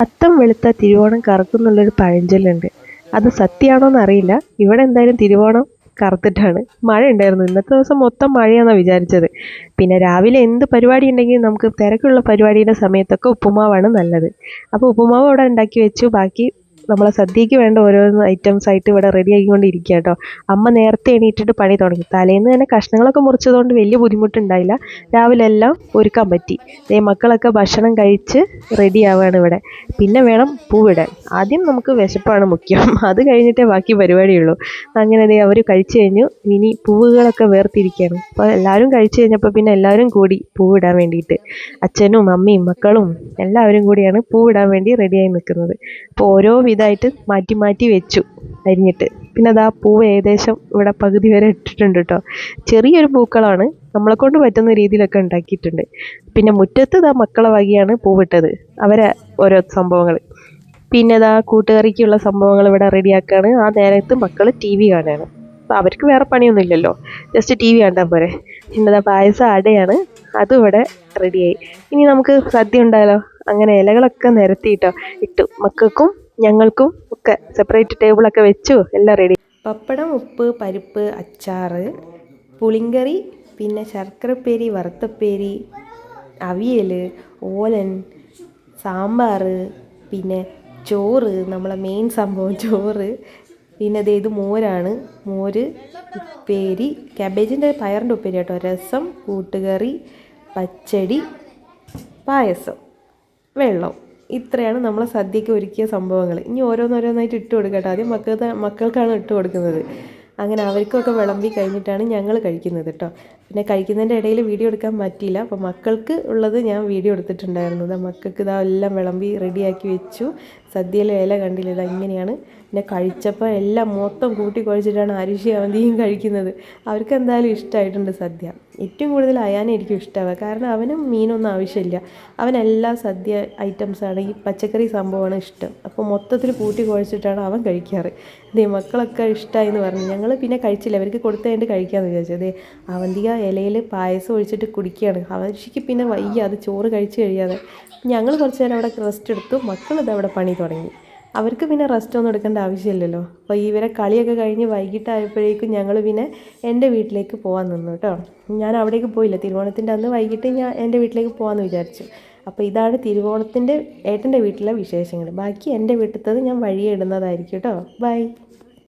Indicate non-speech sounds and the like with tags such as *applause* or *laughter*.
അത്തം വെളുത്ത തിരുവോണം കറക്കുന്നുള്ളൊരു പഴഞ്ചൊല്ലുണ്ട്. അത് സത്യമാണോ എന്നറിയില്ല ഇവിടെ എന്തായാലും തിരുവോണം കറുത്തിട്ടാണ്. മഴ ഉണ്ടായിരുന്നു ഇന്നത്തെ ദിവസം മൊത്തം മഴയാണെന്നാണ് വിചാരിച്ചത്. പിന്നെ രാവിലെ എന്ത് പരിപാടി ഉണ്ടെങ്കിലും നമുക്ക് തിരക്കുള്ള പരിപാടിയുടെ സമയത്തൊക്കെ ഉപ്പുമാവാണ് നല്ലത്. അപ്പോൾ ഉപ്പുമാവ് അവിടെ ഉണ്ടാക്കി വെച്ചു. ബാക്കി നമ്മളെ സദ്യക്ക് വേണ്ട ഓരോന്ന് ഐറ്റംസ് ആയിട്ട് ഇവിടെ റെഡി ആക്കിക്കൊണ്ടിരിക്കുക കേട്ടോ. അമ്മ നേരത്തെ എണീറ്റിട്ട് പണി തുടങ്ങി. തലേന്ന് തന്നെ കഷ്ണങ്ങളൊക്കെ മുറിച്ചതുകൊണ്ട് വലിയ ബുദ്ധിമുട്ടുണ്ടായില്ല. രാവിലെ എല്ലാം ഒരുക്കാൻ പറ്റി. ദേ മക്കളൊക്കെ ഭക്ഷണം കഴിച്ച് റെഡി ആവുകയാണ് ഇവിടെ. പിന്നെ വേണം പൂവിടാൻ. ആദ്യം നമുക്ക് വിശപ്പാണ് മുഖ്യം. *laughs* അത് കഴിഞ്ഞിട്ടേ ബാക്കി പരിപാടിയുള്ളൂ. അങ്ങനെ ദേ അവർ കഴിച്ചു കഴിഞ്ഞു. ഇനി പൂവുകളൊക്കെ വേർതിരിക്കുകയാണ് അപ്പോൾ എല്ലാവരും കഴിച്ചു കഴിഞ്ഞപ്പോൾ പിന്നെ എല്ലാവരും കൂടി പൂവിടാൻ വേണ്ടിയിട്ട്. അച്ഛനും അമ്മയും മക്കളും എല്ലാവരും കൂടിയാണ് പൂവിടാൻ വേണ്ടി റെഡിയായി നിൽക്കുന്നത്. അപ്പോൾ ഓരോ വിധമായിട്ട് മാറ്റി മാറ്റി വെച്ചു അരിഞ്ഞിട്ട്. പിന്നെ അതാ പൂവ് ഏകദേശം ഇവിടെ പകുതി വരെ ഇട്ടിട്ടുണ്ട് കേട്ടോ ചെറിയൊരു പൂക്കളാണ് നമ്മളെ കൊണ്ട് പറ്റുന്ന രീതിയിലൊക്കെ ഉണ്ടാക്കിയിട്ടുണ്ട്. പിന്നെ മുറ്റത്ത് ഇതാ മക്കളെ വകയാണ് പൂവിട്ടത്. അവരെ ഓരോ സംഭവങ്ങൾ. പിന്നെ ഇതാ കൂട്ടുകറിക്കുള്ള സംഭവങ്ങൾ ഇവിടെ റെഡിയാക്കുകയാണ് ആ നേരത്ത് മക്കൾ ടി വി കാണുകയാണ് അപ്പോൾ അവർക്ക് വേറെ പണിയൊന്നും ഇല്ലല്ലോ. ജസ്റ്റ് ടി വി കണ്ടാൽ പോരെ. പിന്നെ ഇതാ പായസം അടയാണ്. അതും ഇവിടെ റെഡിയായി. ഇനി നമുക്ക് സദ്യ ഉണ്ടായാലോ? അങ്ങനെ ഇലകളൊക്കെ നിരത്തിയിട്ടോ. ഇട്ടു മക്കൾക്കും ഞങ്ങൾക്കും ഒക്കെ സെപ്പറേറ്റ് ടേബിളൊക്കെ വെച്ചു എല്ലാം റെഡി പപ്പടം ഉപ്പ് പരിപ്പ് അച്ചാറ് പുളിങ്കറി പിന്നെ ശർക്കരപ്പേരി വറുത്തപ്പേരി അവിയൽ ഓലൻ സാമ്പാർ പിന്നെ ചോറ് നമ്മളെ മെയിൻ സംഭവം ചോറ്. പിന്നെ ദേ ഇത് മോരാണ്. മോര് ഉപ്പേരി ക്യാബേജിന്റെ പയറിന്റെ ഉപ്പേരി കേട്ടോ. രസം കൂട്ടുകറി പച്ചടി പായസം വെള്ളം. ഇത്രയാണ് നമ്മളെ സദ്യയ്ക്ക് ഒരുക്കിയ സംഭവങ്ങൾ. ഇനി ഓരോന്നോരോന്നായിട്ട് ഇട്ട് കൊടുക്കട്ടെ. ആദ്യം മക്കൾക്ക് മക്കൾക്കാണ് ഇട്ട് കൊടുക്കുന്നത്. അങ്ങനെ അവർക്കൊക്കെ വിളമ്പി കഴിഞ്ഞിട്ടാണ് ഞങ്ങൾ കഴിക്കുന്നത് കേട്ടോ. പിന്നെ കഴിക്കുന്നതിന്റെ ഇടയിൽ വീഡിയോ എടുക്കാൻ പറ്റിയില്ല. അപ്പോൾ മക്കൾക്ക് ഉള്ളത് ഞാൻ വീഡിയോ എടുത്തിട്ടുണ്ടായിരുന്നു. മക്കൾക്ക് ഇതാ എല്ലാം വിളമ്പി റെഡിയാക്കി വെച്ചു. സദ്യയിലെ ഇല കണ്ടില്ല? ഇതാ ഇങ്ങനെയാണ്. പിന്നെ കഴിച്ചപ്പോൾ എല്ലാം മൊത്തം കൂട്ടി കുഴച്ചിട്ടാണ് അരിശി അവന്തിയും കഴിക്കുന്നത്. അവർക്ക് എന്തായാലും ഇഷ്ടമായിട്ടുണ്ട് സദ്യ. ഏറ്റവും കൂടുതൽ അയാനെ എനിക്കും ഇഷ്ടമാവുക. കാരണം അവനും മീനൊന്നും ആവശ്യമില്ല. അവനെല്ലാ സദ്യ ഐറ്റംസാണ് ഈ പച്ചക്കറി സംഭവമാണ് ഇഷ്ടം. അപ്പോൾ മൊത്തത്തിൽ കൂട്ടി കുഴച്ചിട്ടാണ് അവൻ കഴിക്കാറ്. ദേ മക്കളൊക്കെ ഇഷ്ടമായി എന്ന് പറഞ്ഞു. ഞങ്ങൾ പിന്നെ കഴിച്ചില്ല. അവർക്ക് കൊടുത്തു കഴിഞ്ഞിട്ട് കഴിക്കാമെന്ന് വിചാരിച്ചത് ദേ അവന്തിക ഇലയിൽ പായസം ഒഴിച്ചിട്ട് കുടിക്കുകയാണ്. അവശിക്ക് പിന്നെ വയ്യ. അത് ചോറ് കഴിച്ച് കഴിയാതെ. ഞങ്ങൾ കുറച്ച് നേരം അവിടെ റെസ്റ്റ് എടുത്തു. മക്കളിത് അവിടെ പണി തുടങ്ങി. അവർക്ക് പിന്നെ റെസ്റ്റ് ഒന്നും എടുക്കേണ്ട ആവശ്യമില്ലല്ലോ. അപ്പോൾ ഇവരെ കളിയൊക്കെ കഴിഞ്ഞ് വൈകിട്ടായപ്പോഴേക്കും ഞങ്ങൾ പിന്നെ എന്റെ വീട്ടിലേക്ക് പോകാൻ നിന്നു കേട്ടോ. ഞാൻ അവിടേക്ക് പോയില്ല. തിരുവോണത്തിന്റെ അന്ന് വൈകിട്ട് ഞാൻ എന്റെ വീട്ടിലേക്ക് പോകാമെന്ന് വിചാരിച്ചു. അപ്പോൾ ഇതാണ് തിരുവോണത്തിന്റെ ഏട്ടന്റെ വീട്ടിലെ വിശേഷങ്ങൾ ബാക്കി എന്റെ വീട്ടിലത്തത് ഞാൻ വഴിയെ ഇടുന്നതായിരിക്കും കേട്ടോ. ബൈ